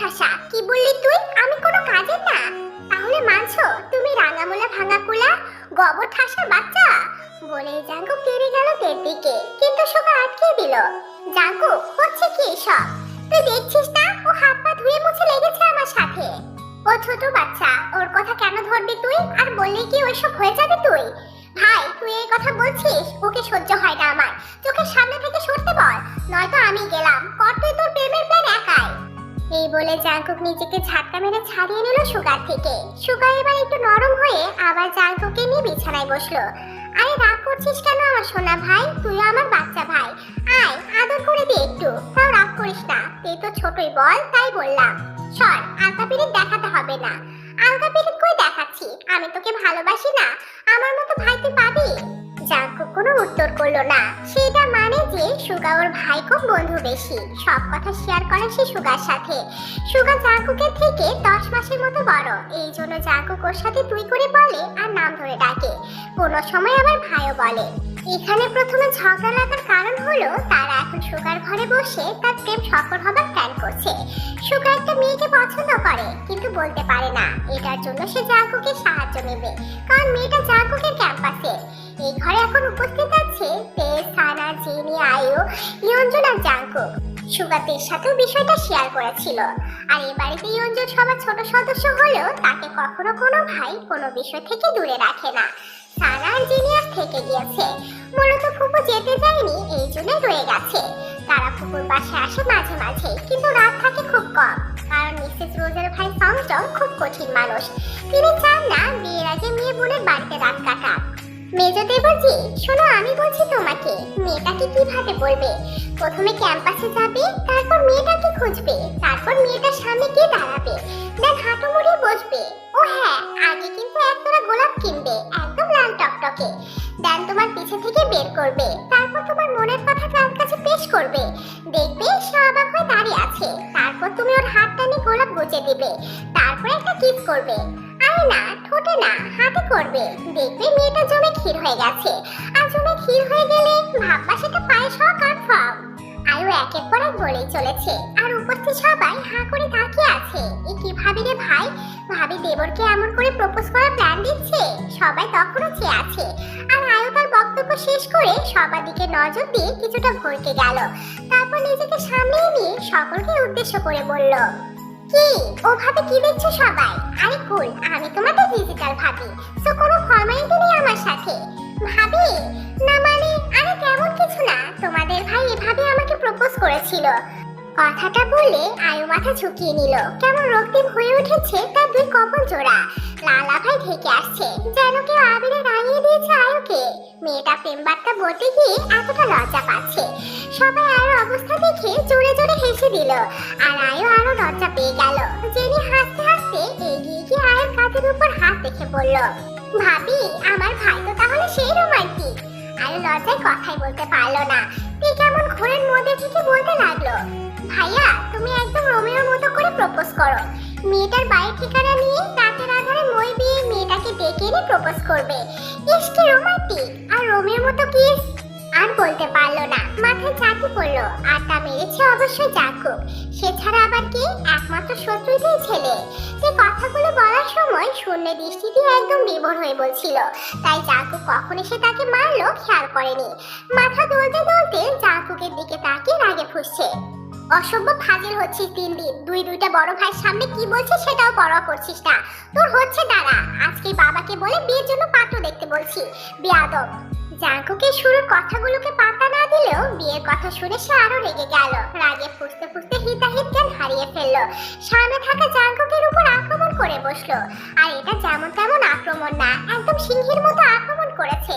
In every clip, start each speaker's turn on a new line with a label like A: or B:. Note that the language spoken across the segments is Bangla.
A: ঠাসা কি বললি তুই? আমি কোনো কাজের না। তাহলে মানছো, তুমি রাঙামোলা ভাঙা কুলা, গোবর ঠাসা বাচ্চা? বলে জাঙ্কু কেড়ে গেল তের দিকে, কিন্তু সুগা আটকে দিল। জাঙ্কু, হচ্ছে কি সব তুই দেখছিস না, ও হাত পা ধুয়ে মুছে লেগেছে আমার সাথে। ও ছোট বাচ্চা, ওর কথা কেন ধরবি তুই? আর বললি কি ওইসব হয়ে যাবে তুই? ভাই, তুই এই কথা বলছিস? ওকে সহ্য হয় না আমার। চোখের সামনে থেকে সরতে বল, নয়তো আমি গেলাম। কর তুই একাই এই বলে জাঙ্কুক নিজেকে ঝাটকা মেরে ছাড়িয়ে নিল সুগার থেকে। সুগার এবার একটু নরম হয়ে আবার জাঙ্কুকে নিয়ে বিছানায় বসল। আরে রাগ করছিস কেন আমার সোনা ভাই? তুইও আমার বাচ্চা ভাই। আয়, আদর করে দে একটু। তাও রাগ করিস না। তুই তো ছোটই বল, তাই বললাম। সর আলতা পিরিত দেখাতে হবে না। আলতা পিরিত কই দেখাচ্ছি? আমি তোকে ভালোবাসি না। আমার মতো ভাই পাবি? জাঙ্কুক কোনো উত্তর করল না। সেটা মানে যে সুগা ওর ভাই খুব বন্ধু বেশি। সব কথা শেয়ার করে সে সুগার সাথে। সুগা চাকুকে থেকে দশ মাসের মতো বড়। এই জন্য চাকুক ওর সাথে তুই করে বলে আর নাম ধরে ডাকে। কোনো সময় আবার ভাইও বলে। এখানে প্রথমে ঝগড়া লাগার কারণ হলো, তারা এখন সুগার ঘরে বসে তার প্রেম সফল হবার প্ল্যান করছে। সুগা একটা মেয়েকে পছন্দ করে, কিন্তু বলতে পারে না। এটার জন্য সে জাঙ্কুকে সাহায্য নেবে, কারণ মেয়েটা জাঙ্কুকের ক্যাম্পাসে। এই ঘরে এখন উপস্থিত আছে তে সানা জিনি আয়ু, ইয়ঞ্জন আর জাঙ্কুক সুগাতের সাথেও বিষয়টা শেয়ার করেছিল। আর এই বাড়িতে ইয়ঞ্জন সবার ছোট সদস্য হলেও তাকে কখনো কোনো ভাই কোনো বিষয় থেকে দূরে রাখে না। সানা আর জিনিয়াস থেকে গিয়েছে। মূলত ফুপু যেতে যায়নি, এই জন্য রয়ে গেছে। তারা ফুপুর পাশে আসে মাঝে মাঝে, কিন্তু রাত থাকে খুব কম, কারণ মিসেস রোজের ভাই সংযম খুব কঠিন মানুষ। তিনি চান না বিয়ের আগে মেয়ে বোনের বাড়িতে রাত কাটাক। মেজো দেবজি শোনো, আমি বলছি তোমাকে মেয়েটাকে কীভাবে বলবে? প্রথমে ক্যাম্পাসে যাবে, তারপর মেয়েটাকে খুঁজবে, তারপর মেয়েটার সামনে গিয়ে দাঁড়াবে। দেন হাঁটু মুড়িয়ে বসবে। ও হ্যাঁ আগে কিন্তু এক তোরা গোলাপ কিনবে, একদম লাল টকটকে। দেন তোমার পিছে থেকে বের করবে, তারপর তোমার মনের কথা তার কাছে পেশ করবে। দেখবে, সে অবাক হয়ে দাঁড়িয়ে আছে। তারপর তুমি ওর হাত টানে গোলাপ গুজে দিবে। তারপর একটা কিস করবে। না, ঠোঁটে না, হাতে করবে। দেখবে মেয়েটা জমে ক্ষীর হয়ে গেছে। আর জমে ক্ষীর হয়ে গেলে ভাববা সেটা পায়েস হওয়া কনফার্ম আয়ু একের পর এক বলেই চলেছে। আর উপস্থিত সবাই হাঁ করে তাকিয়ে আছে। এ কি ভাবি রে ভাই? ভাবি দেবরকে এমন করে প্রপোজ করার প্ল্যান দিচ্ছে? সবাই তখনও চেয়ে আছে। আর আয়ু তার বক্তব্য শেষ করে সবার দিকে নজর দিয়ে কিছুটা ভরকে গেল। তারপর নিজেকে সামনে নিয়ে সকলকে উদ্দেশ্য করে বলল কি? ভাবে কি দেখছ সবাই? আরে কুল আমি তোমাদের ডিজিটাল ভাবি সো কোনো ফর্মালিটি নেই আমার সাথে। ভাবি? না মানে আরে তেমন কিছু না। তোমাদের ভাই এভাবে আমাকে প্রপোজ করেছিল। কথাটা বলে আয়ু মাথা ঝুঁকিয়ে নিল। কেমন রক্তিম হয়ে উঠেছে তার দুই কপাল জোড়া। লালা ভাই ঢেকে আসছে, যেন কেউ আবিরে রাঙিয়ে দিয়েছে আয়ুকে। মেয়েটা প্রেম বার্তা বলতে গিয়ে এতটা লজ্জা পাচ্ছে। সবাই আয়ুর অবস্থা দেখে জোরে জোরে হেসে দিল। আর আয়ু আরও লজ্জা পেয়ে গেল। জেনি হাসতে হাসতে এগিয়ে গিয়ে আয়ুর কাঁধের উপর হাত রেখে বলল, ভাবি, আমার ভাই তো তাহলে সেই রোমান্টিক। আয়ু লজ্জায় কথাই বলতে পারল না। ঘোরের মধ্যে থেকে বলতে লাগল, ভাইয়া, তুমি একদম রোমিওর মতো করে প্রপোজ করো। মেয়েটার বাড়ির ঠিকানা নিয়ে রাতের আধারে মই দিয়ে মেয়েটাকে ডেকে এনে প্রপোজ করবে। ইস, কি রোমান্টিক আর রোমিওর মতো কিস আর বলতে পারল না। মাথায় চাটি পড়ল, আর তা মেরেছে অবশ্যই জাকুব সে ছাড়া আবার কে? একমাত্র শত্রুতেই ছেলে। সে কথাগুলো বলার সময় শূন্য দৃষ্টি দিয়ে একদম বিভোর হয়ে বলছিল, তাই জাকুব কখন এসে তাকে মারলো? খেয়াল করেনি। মাথা দুলতে দুলতে জাকুকের দিকে তাকিয়ে রাগে ফুসছে। অসভ্য ফাজিল হচ্ছিস দিন দিন। দুই দুইটা বড় ভাইয়ের সামনে কি বলছিস সেটাও পরোয়া করছিস না। তোর হচ্ছে দাঁড়া আজকে বাবাকে বলে বিয়ের জন্য পাত্র দেখতে বলছি। বেয়াদব। জাঙ্কুকে শুরুর কথাগুলোকে পাত্তা না দিলেও বিয়ের কথা শুনে সে আরও রেগে গেল। রাগে ফুসতে ফুসতে হিতাহিত জ্ঞান হারিয়ে ফেলল। সামনে থাকা জাঙ্কুকের উপর আক্রমণ করে বসল। আর এটা যেমন তেমন আক্রমণ না, একদম সিংহের মতো আক্রমণ করেছে।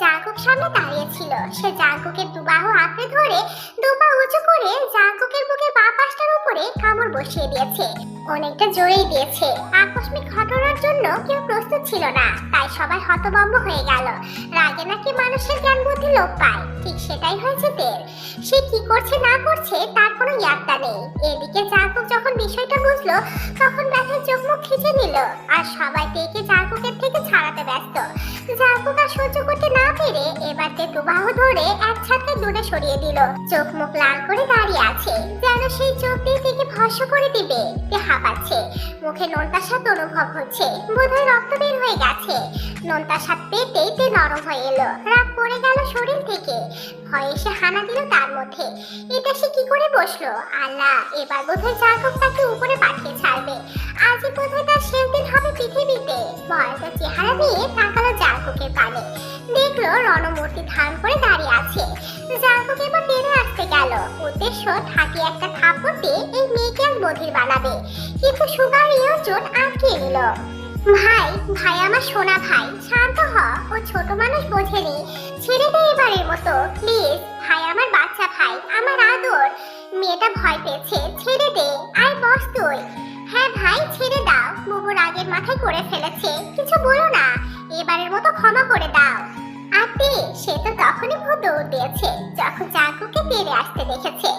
A: জাঙ্কুক সামনে দাঁড়িয়ে ছিল। সে জাঙ্কুকের দুবাহু আঁকড়ে ধরে দুপা উঁচু করে জাঙ্কুকের বুকের বা পাশটার উপরে কামড় বসিয়ে দিয়েছে। অনেকটা জোরেই দিয়েছে। আকস্মিক ঘটনার জন্য কেউ প্রস্তুত ছিল না, তাই সবাই হতভম্ব হয়ে গেল। রাগে নাকি মানুষের জ্ঞান বুদ্ধি লোপ পায়? ঠিক সেটাই হয়েছে তের সে কি করছে না করছে তার কোনো ইয়াত্তা নেই। এদিকে জাকুক যখন বিষয়টা বুঝলো, তখন ব্যথায় চোখ মুখ খিচে নিল আর সবাই তেকে জাকুকের থেকে ছাড়াতে ব্যস্ত। জাঙ্কুক আর সহ্য করতে না পেরে এবার তে দুবাহু ধরে এক ছাদকে দূরে সরিয়ে দিল। চোখ মুখ লাল করে দাঁড়িয়ে আছে, যেন সেই চোখ দিয়ে থেকে ভস্য করে দিবে। হাঁপাচ্ছে মুখে নোনতা স্বাদ অনুভব হচ্ছে। বোধহয় রক্ত বের হয়ে গেছে। নোনতা স্বাদ পেতেই তে নরম হয়ে এলো। রাত পড়ে গেল শরীর থেকে। ভয় এসে হানা দিল তার মধ্যে। এটা সে কি করে বসল? আল্লাহ, এবার বোধহয় জাগব তাকে উপরে পাঠিয়ে ছাড়বে। আজই বোধহয় তার শেষ দিন হবে পৃথিবীতে। ভয়টা চেহারা নিয়ে তাকালো জাগকের পানে। দেখল রণমূর্তি ধারণ করে দাঁড়িয়ে আছে। জাগক এবার টেনে আসতে গেল। উদ্দেশ্য থাকি একটা থাপ্পড় দিয়ে এই মেয়েকে আর বধির বানাবে। কিন্তু সুগার ইয়জন আটকে নিল? ভাই ভাই আমার সোনা ভাই, শান্ত হ, ও ছোট মানুষ বোঝেনি। ছেড়ে দে এবারের মতো, প্লিজ। ভাই আমার বাচ্চা ভাই, আমার আদর। মেয়েটা ভয় পেয়েছে, ছেড়ে দে আয় বস তুই। হ্যাঁ ভাই, ছেড়ে দাও। বুবুর আগের মাথায় করে ফেলেছে, কিছু বলো না। এবারের মতো ক্ষমা করে দাও। আতে সে তো তখনই ভূত দৌড় দিয়েছে, যখন জাকুকে তেড়ে আসতে দেখেছে।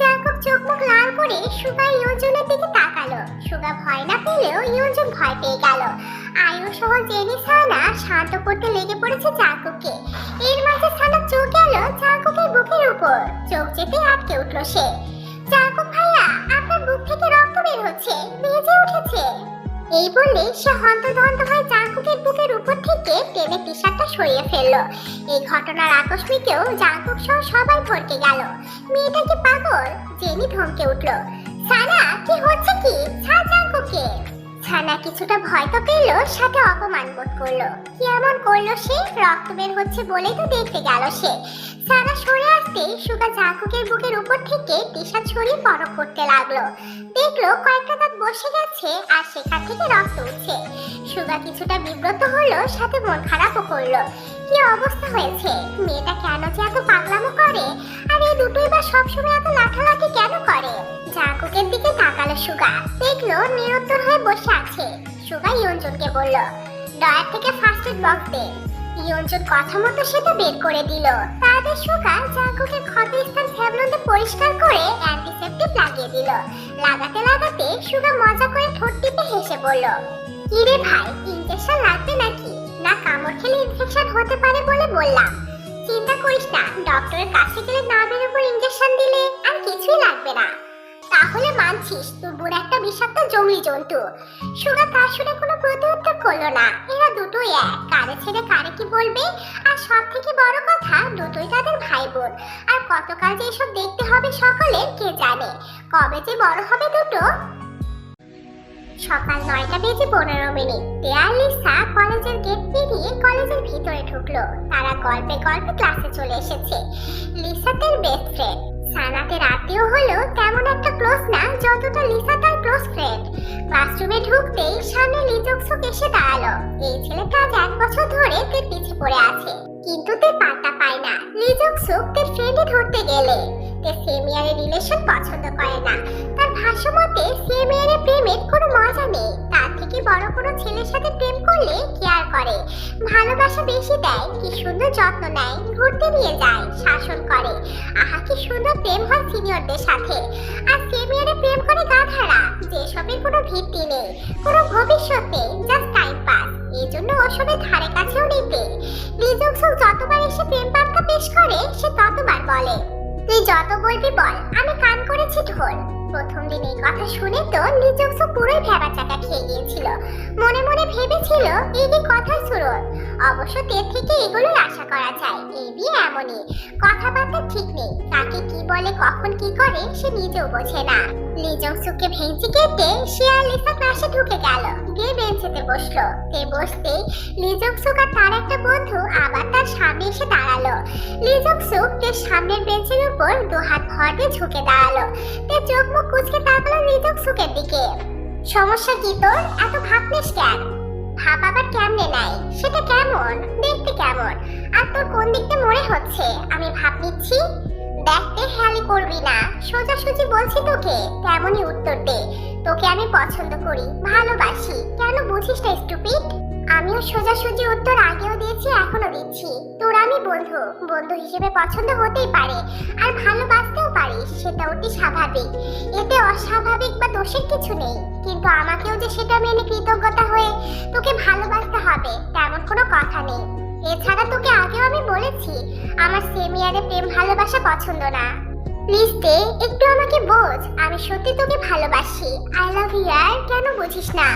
A: জাকুক চোখ মুখ লাল করে সুগা ইয়জনের দিকে তাকালো। সুগা ভয় না পেলেও ইয়জন ভয় পেয়ে গেল। আয়ু সহ জেনি সানা শান্ত করতে লেগে পড়েছে জাকুকে এর মাঝে সানা চোখ গেল জাকুকের বুকের উপর। চোখ যেতে আটকে উঠল সে। জাকুক ভাইয়া, আপনার এই বলে সে হন্তদন্ত হয়ে জাঙ্কুকের বুকের উপর থেকে টেনে টি শার্টটা সরিয়ে ফেলল। এই ঘটনার আকস্মিকেও জাঙ্কুক সহ সবাই ভরকে গেল। মেয়েটা কি পাগল? জেনি ধমকে উঠল। সারা কি হচ্ছে কি? ছাড় জাঙ্কুকে ছানা কিছুটা ভয় তো পেল, সাথে অপমান বোধ করল। কি এমন করল সে? রক্ত বের হচ্ছে বলেই তো দেখতে গেল সে। সানা সরে আসতে সুগা জাঙ্কুকের বুকের উপর থেকে শার্ট ছড়িয়ে পরক করতে লাগল। দেখল কয়েকটা দাঁত বসে গেছে আর সেখান থেকে রক্ত উঠছে। সুগা কিছুটা বিব্রত হলো, সাথে মন খারাপও করল। কি অবস্থা হয়েছে? মেয়েটা কেন যে এত পাগলামো করে? আর এই দুটোই বা সবসময় এত লাঠালাঠি কেন করে? জাকুকের দিকে তাকালো সুগা। দেখল নিরুত্তর হয়ে বসে আছে। সুগা ইয়ঞ্জনকে বলল ডয়ার থেকে ফার্স্ট এড বক্স দে। ইয়ঞ্জন কথা মতো সেটা বের করে দিল। তাদের সুগা জাকুকের ক্ষত স্থান ফ্যাবলন্ডে পরিষ্কার করে অ্যান্টিসেপটিক লাগিয়ে দিল। লাগাতে লাগাতে সুগা মজা করে ঠোঁট টিপে হেসে বলল, কিরে ভাই ইনজেকশন লাগবে নাকি? না, কামড় খেলে ইনফেকশন হতে পারে বলে বললাম। চিন্তা করিস না ডক্টরের কাছে গেলে নামের উপর ইনজেকশন দিলে আর কিছুই লাগবে না। তাহলে মানছিস তোর বুড় একটা বিষাক্ত জঙ্গলি জন্তু। সুগা তার শুনে কোনো প্রতিউত্তর করল না। এরা দুটোই এক। কারে ছেড়ে কারে কি বলবে? আর সব থেকে বড় কথা, দুটোই তাদের ভাই বোন আর কতকাল যে এসব দেখতে হবে সকলের কে জানে? কবে যে বড় হবে দুটো? সকাল নয়টা বেজে পনেরো মিনিট। দেয়ার লিসা কলেজের গেট পেরিয়ে কলেজের ভিতরে ঢুকলো। তারা গল্পে গল্পে ক্লাসে চলে এসেছে। লিসা তার বেস্ট ফ্রেন্ড সানাতের আত্মীয় হলো তেমন একটা ক্লোজ না, যতটা লিসা তার ক্লোজ ফ্রেন্ড। ক্লাসরুমে ঢুকতেই সামনে লিজকসুক এসে দাঁড়াল। এই ছেলেটা আজ এক বছর ধরে তের পিছে পড়ে আছে। কিন্তু তে পাত্তা পায় না। লিজকসুক তের ফ্রেন্ডে ধরতে গেলে। তে সেমিয়ারের রিলেশন পছন্দ করে না। তার ভাষ্য মতে প্রেমের কোনো মজা নেই। তার থেকে বড় কোনো ছেলের সাথে প্রেম করলে কেয়ার করে। ভালোবাসা বেশি দেয়, কি সুন্দর যত্ন নেয়, ঘুরতে নিয়ে যায়, শাসন করে। আহা, কি সুন্দর প্রেম হয় সিনিয়রদের সাথে। আর সেমিয়ারে প্রেম করে গাধারা, যেসবের কোনো ভিত্তি নেই, কোনো ভবিষ্যৎ নেই জাস্ট টাইম পাস এই জন্য ওসবের ধারে কাছেও নিতে। লিজকসুক যতবার এসে প্রেম বার্তা পেশ করে, সে ততবার বলে। তুই যত বলবি বল, আমি কান করেছি ঢোল। প্রথম দিন এই কথা শুনে তো নিজক্স ভেবা চাকা খেয়ে গিয়েছিল। মনে মনে ভেবেছিল, এই কি কথা সুরত অবশ্য তের থেকে এগুলোই আশা করা যায়, এই বিয়ে এমনই। কথাবার্তা ঠিক নেই কাকে কি বলে, কখন কি করে, সে নিজেও বোঝে না। কেটে লিসা ঢুকে গেল। গিয়ে বেঞ্চেতে তে লিজংসুক আর তার একটা বন্ধু আবার তার সামনে এসে দাঁড়াল। লিজংসুক তের সামনের বেঞ্চের উপর ভর দিয়ে ঝুঁকে দাঁড়াল। তে চোখ মুখ কুচকে তাকালো লিজংসুকের দিকে। সমস্যা কি তোর? এত ভাবনিস কেন? ভাব আবার কেমনে নাই সেটা কেমন? দেখতে কেমন? আর তোর কোন দিকতে মনে হচ্ছে? আমি ভাব নিচ্ছি? দেখতে হেয়ালি করবি না। সোজাসুজি বলছি তোকে, তেমনই উত্তর দে। তোকে আমি পছন্দ করি, ভালোবাসি। কেন বুঝিস না স্টুপিড? আমিও সোজাসুজি উত্তর আগেও দিয়েছি এখনও দিচ্ছি। তোর আমি বন্ধু বন্ধু হিসেবে পছন্দ হতেই পারে, আর ভালোবাসতেও পারিস সেটাও অতি স্বাভাবিক। এতে অস্বাভাবিক বা দোষের কিছু নেই, কিন্তু আমাকেও যে সেটা মেনে কৃতজ্ঞতা হয়ে তোকে ভালোবাসতে হবে, তেমন কোনো কথা নেই। এছাড়া তোকে আগেও আমি বলেছি, আমার সেমিয়ারে প্রেম ভালোবাসা পছন্দ না। প্লিজ দে, একটু আমাকে বোঝ, আমি সত্যি তোকে ভালোবাসি। আই লাভ ইউ, আর কেন বুঝিস না?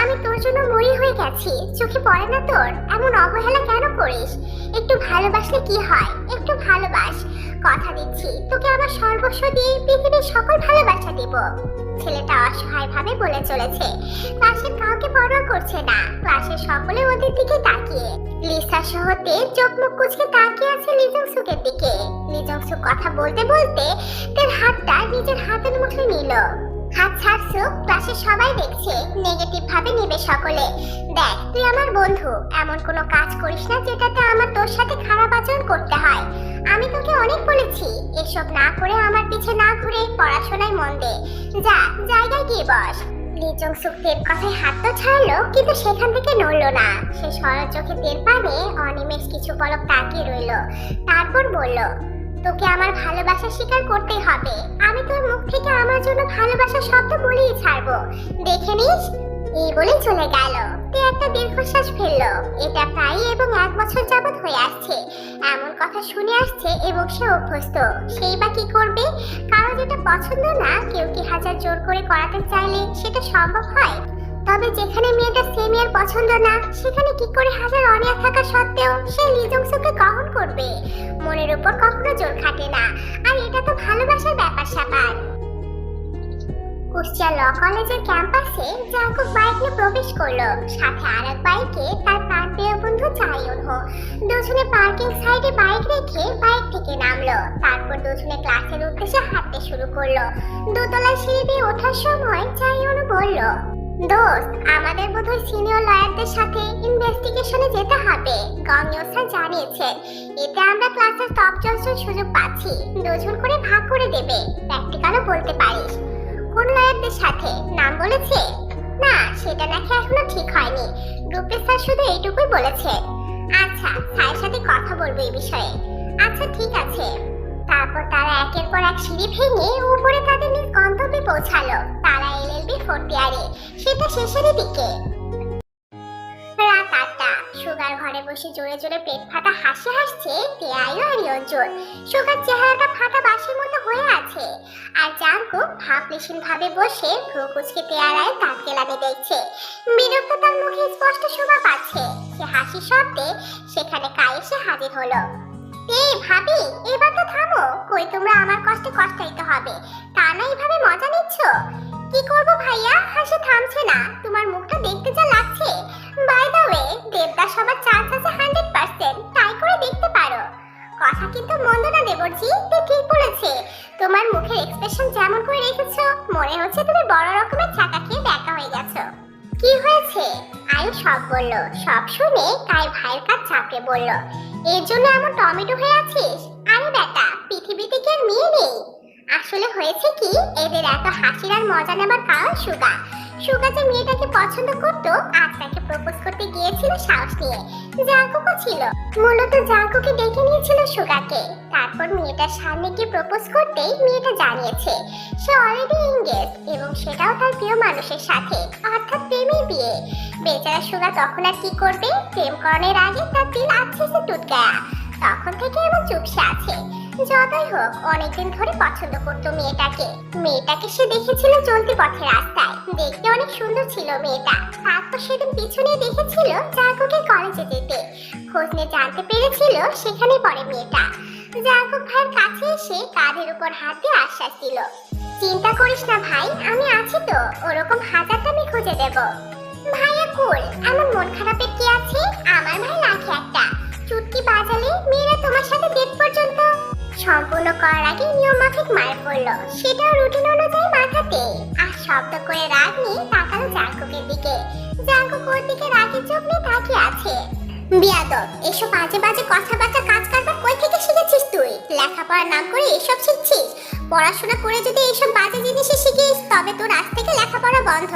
A: আমি তোর জন্য মরি হয়ে গেছি। চোখে পড়ে না তোর? এমন অবহেলা কেন করিস? একটু ভালোবাসলে কি হয়? একটু ভালোবাস। কথা দিচ্ছি, তোকে আমার সর্বস্ব দিয়ে পৃথিবীর সকল ভালোবাসা দিব। ছেলেটা অসহায় ভাবে বলে চলেছে ক্লাসের কাউকে পরোয়া করছে না। ক্লাসের সকলে ওদের দিকে তাকিয়ে। লিসা সহ সহতে চোখ মুখ কুচকে তাকিয়ে আছে লিজং সুকের দিকে। লিজং সুক কথা বলতে বলতে তার হাতটা নিজের হাতের মুঠোয় নিল। হাত ছাড় সুক সবাই দেখছে নেগেটিভ ভাবে নেবে সকলে। দেখ, তুই আমার বন্ধু, এমন কোনো কাজ করিস না যেটাতে আমার তোর সাথে খারাপ আচরণ করতে হয়। আমি তোকে অনেক বলেছি, এসব না করে আমার পিছে না ঘুরে পড়াশোনায় মন দে। যা, জায়গায় গিয়ে বস। লিজং সুক তের কথায় হাত তো ছাড়লো, কিন্তু সেখান থেকে নড়লো না। সে সরল চোখে তের পানে অনিমেষ কিছু পলক তাকিয়ে রইল। তারপর বলল তোকে আমার ভালোবাসা স্বীকার করতেই হবে। আমি তোর মুখ থেকে আমার জন্য ভালোবাসা শব্দ বলেই ছাড়বো। দেখে নিস, এই বলে চলে গেল। তে একটা দীর্ঘশ্বাস ফেলল। এটা প্রায় এবং এক বছর যাবৎ হয়ে আসছে। এমন কথা শুনে আসছে এবং সে অভ্যস্ত। সেই বা কি করবে? কারও যেটা পছন্দ না, কেউ কি হাজার জোর করে করাতে চাইলে সেটা সম্ভব হয়? তবে যেখানে মেয়েটা সেমিয়ার পছন্দ না, সেখানে কি করে হাজার অনিয়া থাকা সত্ত্বেও সে লিজংসুকে গ্রহণ করবে? মনের উপর কখনো জোর খাটে না। আর এটা তো ভালোবাসার ব্যাপার স্যাপার। কুষ্টিয়া ল কলেজের ক্যাম্পাসে জাঙ্কুক বাইক নিয়ে প্রবেশ করল। সাথে আর এক বাইকে তার প্রাণপ্রিয় বন্ধু চাইউন হো। দুজনে পার্কিং সাইডে বাইক রেখে বাইক থেকে নামলো। তারপর দুজনে ক্লাসের উদ্দেশ্যে হাঁটতে শুরু করল। দোতলায় সিঁড়ি দিয়ে ওঠার সময় চাইউন বলল দোস্ত, আমাদের বোধহয় সিনিয়র লয়ারদের সাথে ইনভেস্টিগেশনে যেতে হবে গঙ্গীয় স্যার জানিয়েছেন এতে আমরা ক্লাসের টপ জজের সুযোগ পাচ্ছি। দুজন করে ভাগ করে দেবে প্র্যাকটিক্যালও বলতে পারিস। কোন লয়ারদের সাথে? নাম বলেছে? না, সেটা নাকি এখনও ঠিক হয়নি। গ্রুপের স্যার শুধু এইটুকুই বলেছে। আচ্ছা স্যারের সাথে কথা বলব এই বিষয়ে। আচ্ছা ঠিক আছে। তারপর তারা একের পর এক সিঁড়ি ভেঙে উপরে তাদের নিজ গন্তব্যে পৌঁছালো, তারা এলএলবি ফোর্থ ইয়ারে সেটা শেষের দিকে। রাত আটটা, সুগার ঘরে বসে জোরে জোরে পেট ফাটা হাসি হাসছে তেয়াইও আর ইয়ঞ্জন সুগার চেহারাটা ফাটা বাসির মতো হয়ে আছে, আর জাঙ্কু ভাবলেশীন ভাবে বসে ভ্রু কুচকে তেয়ারায় কেলাতে দেখছে। বিরক্ত তার মুখে স্পষ্ট শোভা পাচ্ছে, সে হাসি শব্দে সেখানে কায় এসে হাজির হলো। এই ভাবি, এবার তো থামো। কই, তোমরা আমার কষ্টে কষ্টাইতে হবে। তা এইভাবে মজা নিচ্ছ? কি করব ভাইয়া? হাসি থামছে না। তোমার মুখটা দেখতে যা লাগছে। বাই দ্য ওয়ে দেবদাস সবার চান্স আছে হান্ড্রেড পার্সেন্ট ট্রাই করে দেখতে পারো। কথা কিন্তু মন্দ না দেবরজি তে ঠিক বলেছে। তোমার মুখের এক্সপ্রেশন যেমন করে রেখেছো, মনে হচ্ছে তুমি বড় রকমের চাকা খেয়ে দেখা হয়ে গেছো। কি হয়েছে? আয়ু সব বলল, সব শুনে তাই ভাইয়ের কাজ চাপড়ে বলল, এর জন্য এমন টমেটো হয়ে আছিস? আরে বেটা, পৃথিবীতে কি আর মেয়ে নেই? আসলে হয়েছে কি, এদের এত হাসির আর মজা নেবার কারণ সুগা সুগা যে মেয়েটাকে পছন্দ করত আজ তাকে প্রপোজ করতে গিয়েছিল সাহস নিয়ে জাঙ্কুকও ছিল। মূলত জাঙ্কুকে ডেকে নিয়েছিল সুগাকে। তারপর মেয়েটার সামনে গিয়ে প্রপোজ করতেই মেয়েটা জানিয়েছে, সে অলরেডি এঙ্গেজ এবং সেটাও তার প্রিয় মানুষের সাথে, অর্থাৎ প্রেমের বিয়ে। বেচারা সুগা তখন আর কি করবে? প্রেম করণের আগে তার দিল আছে সে টুটকায়া তখন থেকে এমন চুপসে আছে। যতই হোক, অনেকদিন ধরে পছন্দ করতো মেয়েটাকে। মেয়েটাকে সে দেখেছিল চলতি পথে রাস্তায়। দেখতে অনেক সুন্দর ছিল মেয়েটা। তারপর সেদিন পিছনে দেখেছিল জাগোকে কলেজে যেতে। খোঁজ নিয়ে জানতে পেরেছিল সেখানে পড়ে মেয়েটা। জাগো ভাইয়ের কাছে এসে কাঁধের উপর হাত আশ্বাস দিল, চিন্তা করিস না ভাই, আমি আছি তো, ওরকম হাজারটা আমি খুঁজে দেব। ভাইয়া কুল এমন মন খারাপের কি আছে? আমার ভাই লাখে একটা। চুটকি বাজালে মেয়েরা তোমার সাথে ডেট পর্যন্ত সম্পূর্ণ করার আগে নিয়ম মাফিক মার পড়ল। সেটাও রুটিন অনুযায়ী মাথাতে। আর শব্দ করে রাগ নিয়ে তাকালো জাঙ্কুকের দিকে। জাঙ্কুক ওর দিকে রাগের চোখ নিয়ে তাকিয়ে আছে। বিয়াদব, এসব বাজে বাজে কথাবার্তা কাজ কারবার কই থেকে শিখেছিস তুই? লেখাপড়া না করে এসব শিখছিস? পড়াশোনা করে যদি এইসব বাজে জিনিসই শিখিস, তবে তোর আজ থেকে লেখাপড়া বন্ধ।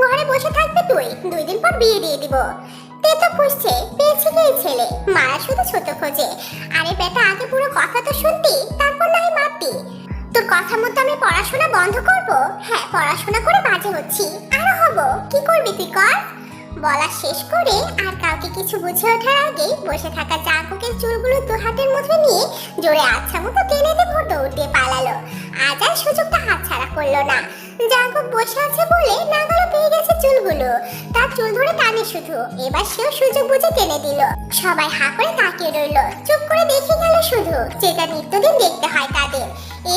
A: ঘরে বসে থাকবে তুই, দুই দিন পর বিয়ে দিয়ে দিব। তে তো খুঁজছে পেয়েছে ছেলে। মারা শুধু ছোট খোঁজে। আরে বেটা, আগে পুরো কথা তো শুনতি, তারপর নাই মারতি। তোর কথা মতো আমি পড়াশোনা বন্ধ করব? হ্যাঁ পড়াশোনা করে বাজে হচ্ছি। আরও হব, কি করবি তুই কর? বলা শেষ করে আর কাউকে কিছু বুঝে ওঠার আগেই বসে থাকা জাঙ্কুকের চুলগুলো দু হাতের মধ্যে নিয়ে জোরে আচ্ছা মতো টেনে দেবো দৌড় দিয়ে পালালো। আজ আর সুযোগটা হাতছাড়া করল না। জাঙ্কুক বসে আছে বলে নাগালও পেয়ে গেছে চুলগুলো। তার চুল ধরে টানে শুধু। এবার সেও সুযোগ বুঝে টেনে দিল। সবাই হা করে তাকিয়ে রইল। চুপ করে দেখে গেল শুধু। যেটা নিত্যদিন দেখতে হয় তাদের।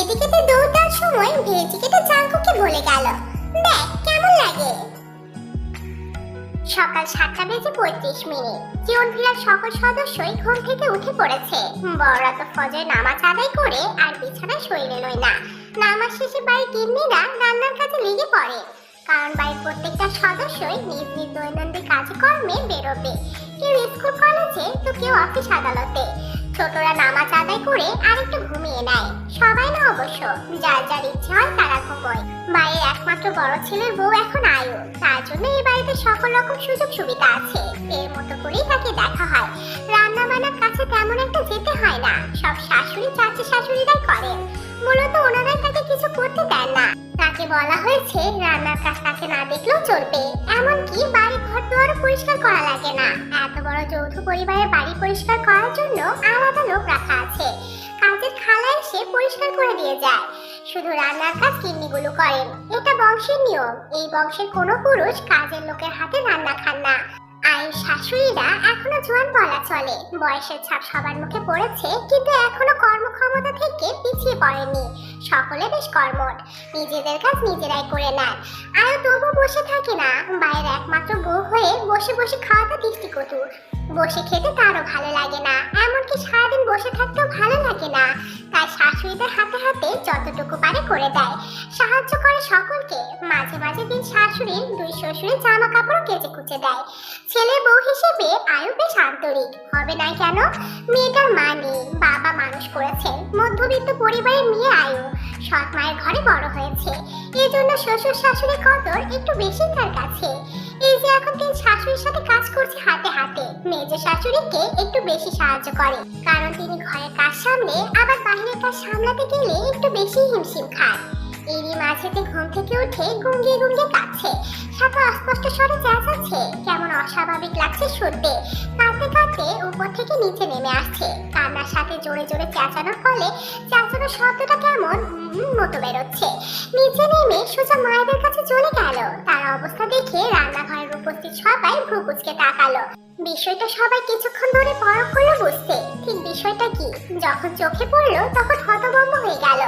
A: এদিকে তো দৌড় দেওয়ার সময় ভেজিকেটা জাগোকে বলে গেল। দেখ, কেমন লাগে? সকাল সাতটা বেজে পঁয়ত্রিশ মিনিট। জীবন ফিরার সকল সদস্যই ঘুম থেকে উঠে পড়েছে। বড়রা তো ফজে নামাজ আদায় করে আর বিছানায় শরীরে লয় না। নামাজ শেষে বাড়ির কিডনিরা রান্নার কাজে লেগে পড়ে। কারণ বাড়ির প্রত্যেকটা সদস্যই নিজ নিজ দৈনন্দিন কাজকর্মে বেরোবে। কেউ স্কুল, কলেজে, তো কেউ অফিস, আদালতে। ছোটরা নামাজ আদায় করে আরেকটু ঘুমিয়ে নেয়। সবাই না অবশ্য, যার যার ইচ্ছে হয় তারা ঘুমোয়। বাড়ির একমাত্র বড় ছেলের বউ এখন আয়ু তার জন্য এই বাড়িতে সকল রকম সুযোগ সুবিধা আছে। এর মতো করেই তাকে দেখা হয়। রান্না বান্নার কাছে তেমন একটা যেতে হয় না। সব শাশুড়ি, চাচি, শাশুড়িরাই করেন। মূলত ওনারাই তাকে কিছু করতে না তাকে বলা হয়েছে, রান্নার কাজ তাকে না দেখলেও চলবে। এমনকি বাড়ি ঘর দুয়ার পরিষ্কার করা লাগে না। এত বড় যৌথ পরিবারের বাড়ি পরিষ্কার করার জন্য আলাদা লোক রাখা আছে। কাজের খালা এসে পরিষ্কার করে দিয়ে যায়। শুধু রান্নার কাজ কিন্নিগুলো করেন। এটা বংশের নিয়ম। এই বংশের কোনো পুরুষ কাজের লোকের হাতে রান্না খান না। আয়ের শাশুড়িরা এখনও জোয়ান বলা চলে। বয়সের ছাপ সবার মুখে পড়েছে, কিন্তু এখনও কর্মক্ষমতা থেকে পিছিয়ে পড়েনি। সকলে বেশ কর্মঠ, নিজেদের কাজ নিজেরাই করে নেন আয়ও তবু বসে থাকে না বাইরে একমাত্র বউ হয়ে বসে বসে খাওয়াটা দৃষ্টিকটু। বসে খেতে তারও ভালো লাগে না। এমনকি সারাদিন বসে থাকতেও ভালো লাগে না। তাই শাশুড়িদের হাতে হাতে যতটুকু পারে করে দেয়। সাহায্য করে সকলকে। মাঝে মাঝে দিন শাশুড়ির দুই শ্বশুরের জামা কাপড় কেচে কুচে দেয়। ছেলে বউ হিসেবে আয়ু বেশ আন্তরিক। হবে না কেন? মেয়েটার মা নেই। বাবা মানুষ করেছেন। মধ্যবিত্ত পরিবারের মেয়ে আয়ু। সৎ মায়ের ঘরে বড় হয়েছে। এই জন্য শ্বশুর শাশুড়ি কদর একটু বেশি তার কাছে। এই যে এখন তিন শাশুড়ির সাথে কাজ করছে হাতে হাতে। মেজ শাশুড়িকে একটু বেশি সাহায্য করে। কারণ তিনি ঘরের কাজ সামলে আবার বাহিরের কাজ সামলাতে গেলে একটু বেশি হিমশিম খায়। এরই মাঝেতে ঘুম থেকে উঠে গুঙ্গিয়ে গুঙ্গিয়ে কাঁদছে। সাথে অস্পষ্ট স্বরে চেঁচাচ্ছে, কেমন অস্বাভাবিক লাগছে শুনতে। কাঁদতে কাঁদতে উপর থেকে নিচে নেমে আসছে। কান্নার সাথে জোরে জোরে চেঁচানোর ফলে চেঁচানোর শব্দটা কেমন মতো বেরোচ্ছে। নিচে নেমে সোজা মায়েদের কাছে চলে গেল। তার অবস্থা দেখে রান্নাঘরের উপস্থিত সবাই ভ্রু কুচকে তাকালো। বিষয়টা সবাই কিছুক্ষণ ধরে পরখ করল বুঝতে। ঠিক বিষয়টা কি? যখন চোখে পড়ল, তখন হতভম্ব হয়ে গেল।